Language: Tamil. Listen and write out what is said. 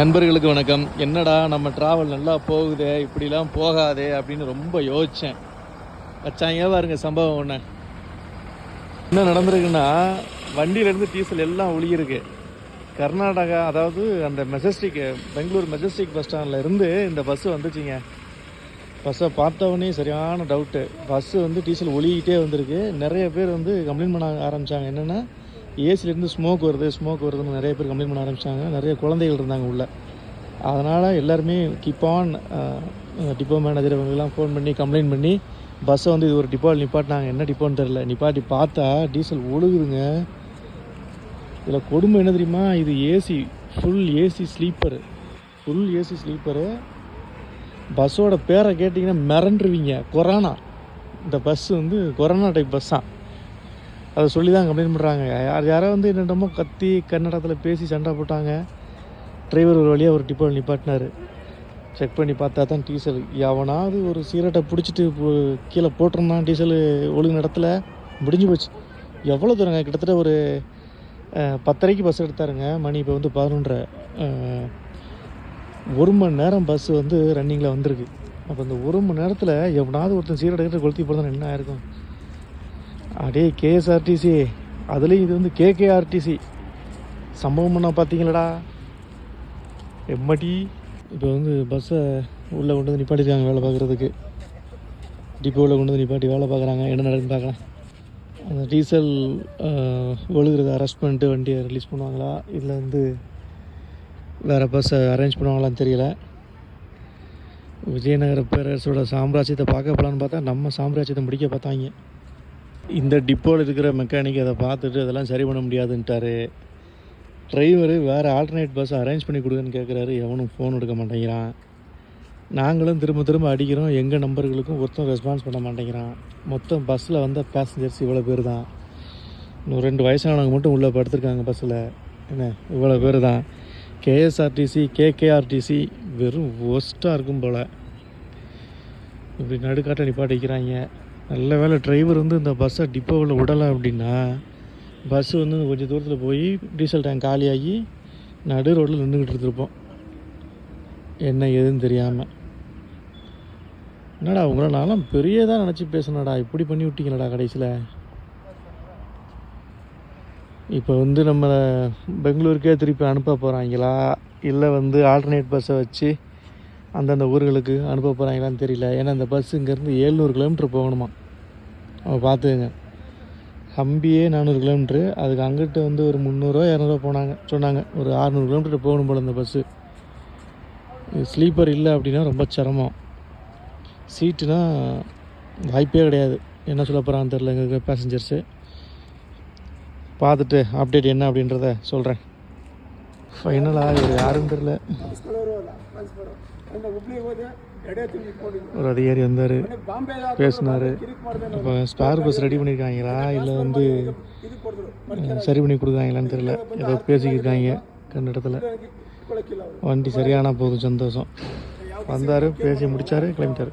நண்பர்களுக்கு வணக்கம். என்னடா நம்ம டிராவல் நல்லா போகுதே இப்படிலாம் போகாதே அப்படின்னு ரொம்ப யோசித்தேன் வச்சாங்க பாருங்க சம்பவம் ஒன்று என்ன நடந்திருக்குன்னா வண்டியிலேருந்து டீசல் எல்லாம் ஒளியிருக்கு கர்நாடகா அதாவது அந்த மெஜஸ்டிக் பெங்களூர் மெஜஸ்டிக் பஸ் ஸ்டாண்டில் இருந்து இந்த பஸ்ஸு வந்துச்சுங்க. பஸ்ஸை பார்த்தவொடனே சரியான டவுட்டு பஸ்ஸு வந்து டீசல் ஒளிக்கிட்டே வந்திருக்கு. நிறைய பேர் வந்து கம்ப்ளைண்ட் பண்ண ஆரம்பித்தாங்க என்னென்னா ஏசிலேருந்து ஸ்மோக் வருது ஸ்மோக் வருதுன்னு நிறைய பேர் கம்ப்ளைண்ட் பண்ண ஆரம்பித்தாங்க நிறைய குழந்தைகள் இருந்தாங்க உள்ளே. அதனால் எல்லாருமே கீப் ஆன் டிப்போ மேனேஜர் இவங்கெல்லாம் ஃபோன் பண்ணி கம்ப்ளைண்ட் பண்ணி பஸ்ஸை வந்து இது ஒரு டிப்போவில் நிப்பாட்டினாங்க. என்ன டிப்போன்னு தெரில நிப்பாட்டி பார்த்தா டீசல் ஒழுகுதுங்க. இதில் கொடுமை என்ன தெரியுமா? இது AC full AC sleeper full AC sleeper பஸ்ஸோட பேரை கேட்டிங்கன்னா மிரண்டுருவீங்க. கொரோனா. இந்த பஸ் வந்து கொரோனா டைப் பஸ் தான் அதை சொல்லி தான் கம்ப்ளைண்ட் பண்ணுறாங்க யார் யாரோ வந்து என்னென்னமோ கத்தி கன்னடத்தில் பேசி சண்டை போட்டாங்க. டிரைவர் ஒரு வழியாக ஒரு டிப்போவில் நிப்பாட்டினார். செக் பண்ணி பார்த்தா தான் டீசல் எவனாவது ஒரு சீரட்டை பிடிச்சிட்டு கீழே போட்டிருந்தான் டீசல் ஒழுங்கு இடத்துல முடிஞ்சு போச்சு. எவ்வளோ தூரங்க கிட்டத்தட்ட ஒரு பத்தரைக்கு பஸ் எடுத்தாருங்க. மணி இப்போ வந்து பதினொன்றரை. ஒரு மணி நேரம் பஸ் வந்து ரன்னிங்கில் வந்திருக்கு. அப்போ இந்த ஒரு மணி நேரத்தில் எவனாவது ஒருத்தன் சீரடை கொளுத்தி போடுறதுன்னு என்ன ஆயிருக்கும்? அடே கேஎஸ்ஆர்டிசி அதுலேயும் இது வந்து கேகேஆர்டிசி சம்பவம் பண்ண பார்த்தீங்களடா எம்மடி? இப்போ வந்து பஸ்ஸை உள்ளே கொண்டு வந்து நிப்பாட்டிருக்காங்க வேலை பார்க்குறதுக்கு டிப்போவில் கொண்டு வந்து நிப்பாட்டி வேலை பார்க்குறாங்க என்ன நடக்குன்னு பார்க்கலாம் அந்த டீசல் ஒழுகிறத அரெஸ்ட் பண்ணிட்டு வண்டியை ரிலீஸ் பண்ணுவாங்களா? இல்லை வந்து வேறு பஸ்ஸை அரேஞ்ச் பண்ணுவாங்களான்னு தெரியல. விஜயநகர பேரரசோட சாம்ராஜ்யத்தை பார்க்க போகலான்னு பார்த்தா நம்ம சாம்ராஜ்யத்தை முடிக்க பார்த்தாங்க. இந்த டிப்போவில் இருக்கிற மெக்கானிக் அதை பார்த்துட்டு அதெல்லாம் சரி பண்ண முடியாதுன்ட்டாரு. டிரைவரு வேறு ஆல்டர்னேட் பஸ் அரேஞ்ச் பண்ணி கொடுங்கன்னு கேட்குறாரு எவனும் ஃபோன் எடுக்க மாட்டேங்கிறான். நாங்களும் திரும்ப திரும்ப அடிக்கிறோம். எங்கள் நம்பர்களுக்கும் ஒருத்தன் ரெஸ்பான்ஸ் பண்ண மாட்டேங்கிறான். மொத்தம் பஸ்ஸில் வந்த பேசஞ்சர்ஸ் இவ்வளோ பேர் தான். இன்னும் ரெண்டு வயசானவங்க மட்டும் உள்ளே படுத்துருக்காங்க பஸ்ஸில் என்ன? இவ்வளோ பேர் தான். கேஎஸ்ஆர்டிசி கேகேஆர்டிசி வெறும் ஒஸ்ட்டாக இருக்கும் போல். இப்படி நடுக்காட்டில் நிப்பாட்டிக்கிறாங்க. நல்ல வேளை டிரைவர் வந்து இந்த பஸ்ஸை டிப்போவில் விடலை அப்படின்னா பஸ்ஸு வந்து கொஞ்சம் தூரத்தில் போய் டீசல் டேங்க் காலியாகி நடு ரோட்டில் நின்றுக்கிட்டு இருந்திருப்போம். என்ன ஏதுன்னு தெரியாமல் என்னடா உங்களை நானும் பெரியதாக நினச்சி பேசுனடா இப்படி பண்ணி விட்டீங்களடா கடைசியில். இப்போ வந்து நம்ம பெங்களூருக்கே திருப்பி அனுப்ப போகிறாங்களா இல்லை வந்து ஆல்டர்னேட் பஸ்ஸை வச்சு அந்தந்த ஊர்களுக்கு அனுப்ப போகிறாங்களான்னு தெரியல. ஏன்னா அந்த பஸ் இங்கேருந்து ஏழ்நூறு கிலோமீட்டர் போகணுமா? பார்த்துக்கங்க ஹம்பியே நானூறு கிலோமீட்ரு அதுக்கு அங்கிட்ட வந்து ஒரு முந்நூறுரூவா இரநூறுவா போனாங்க. சொன்னாங்க ஒரு ஆறுநூறு கிலோமீட்டர் போகணும் போல் அந்த பஸ்ஸு. ஸ்லீப்பர் இல்லை அப்படின்னா ரொம்ப சிரமம். சீட்டுனால் வாய்ப்பே கிடையாது. என்ன சொல்ல போகிறான்னு தெரில எங்கள் பேசஞ்சர்ஸு பார்த்துட்டு அப்டேட் என்ன அப்படின்றத சொல்கிறேன் ஃபைனலாக யாரும் தெரில ஒரு அதிகாரி வந்தார் பேசினார். இப்போ ஸ்பேர் பஸ் ரெடி பண்ணியிருக்காங்களா இல்லை வந்து சரி பண்ணி கொடுக்காங்களான்னு தெரில ஏதோ பேசிக்கிருக்காங்க கண்ட இடத்துல வண்டி சரியான போதும் சந்தோஷம். வந்தார் பேசி முடித்தார் கிளம்பிட்டார்.